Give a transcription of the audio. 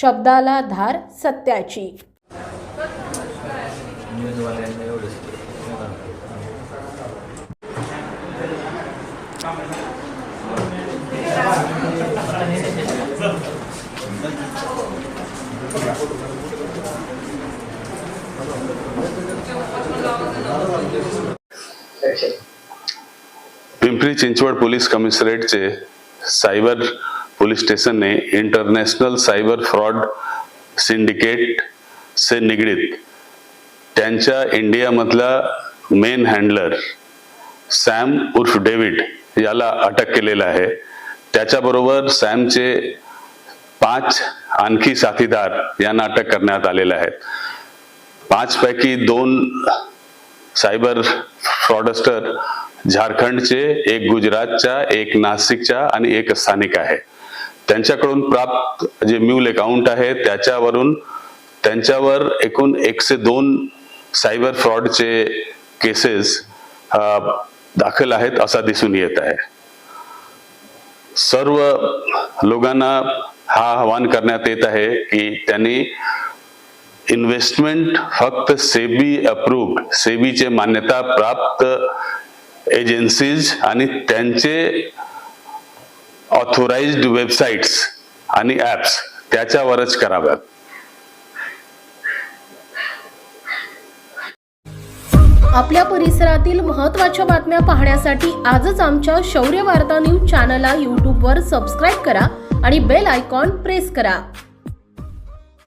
शब्दाला धार सत्याची. पिंपरी चिंचवड पोलीस कमिशनरेटचे सायबर पोलीस स्टेशनने इंटरनॅशनल सायबर फ्रॉड सिंडिकेट से निगडीत त्यांच्या इंडियामधला मेन हँडलर सॅम उर्फ डेव्हिड याला अटक केलेलं आहे. त्याच्याबरोबर सॅमचे पाच आणखी साथीदार यांना अटक करण्यात आलेले आहेत पाचपैकी दोन सायबर फ्रॉडस्टर झारखंडचे एक गुजरातच्या एक नाशिकच्या आणि एक स्थानिक आहे. त्यांच्याकडून प्राप्त जे म्यूल अकाउंट आहे त्याच्यावरून त्यांच्यावर एकूण एकशे दोन सायबर फ्रॉडचे केसेस दाखल आहेत असा दिसून येत आहे. सर्व लोकांना हा आवाहन करण्यात येत आहे की त्यांनी इन्व्हेस्टमेंट फक्त सेबी अप्रूव्ड सेबीचे मान्यता प्राप्त एजन्सीज आणि त्यांचे ऑथोराइज्ड वेबसाईट्स आणि ॲप्स त्याच्यावरच कराव्यात. आपल्या परिसरातील महत्त्वाच्या बातम्या पाहण्यासाठी आजच आमच्या शौर्य वार्ता न्यूज चॅनलला यूट्यूबवर सबस्क्राईब करा आणि बेल आयकॉन प्रेस करा.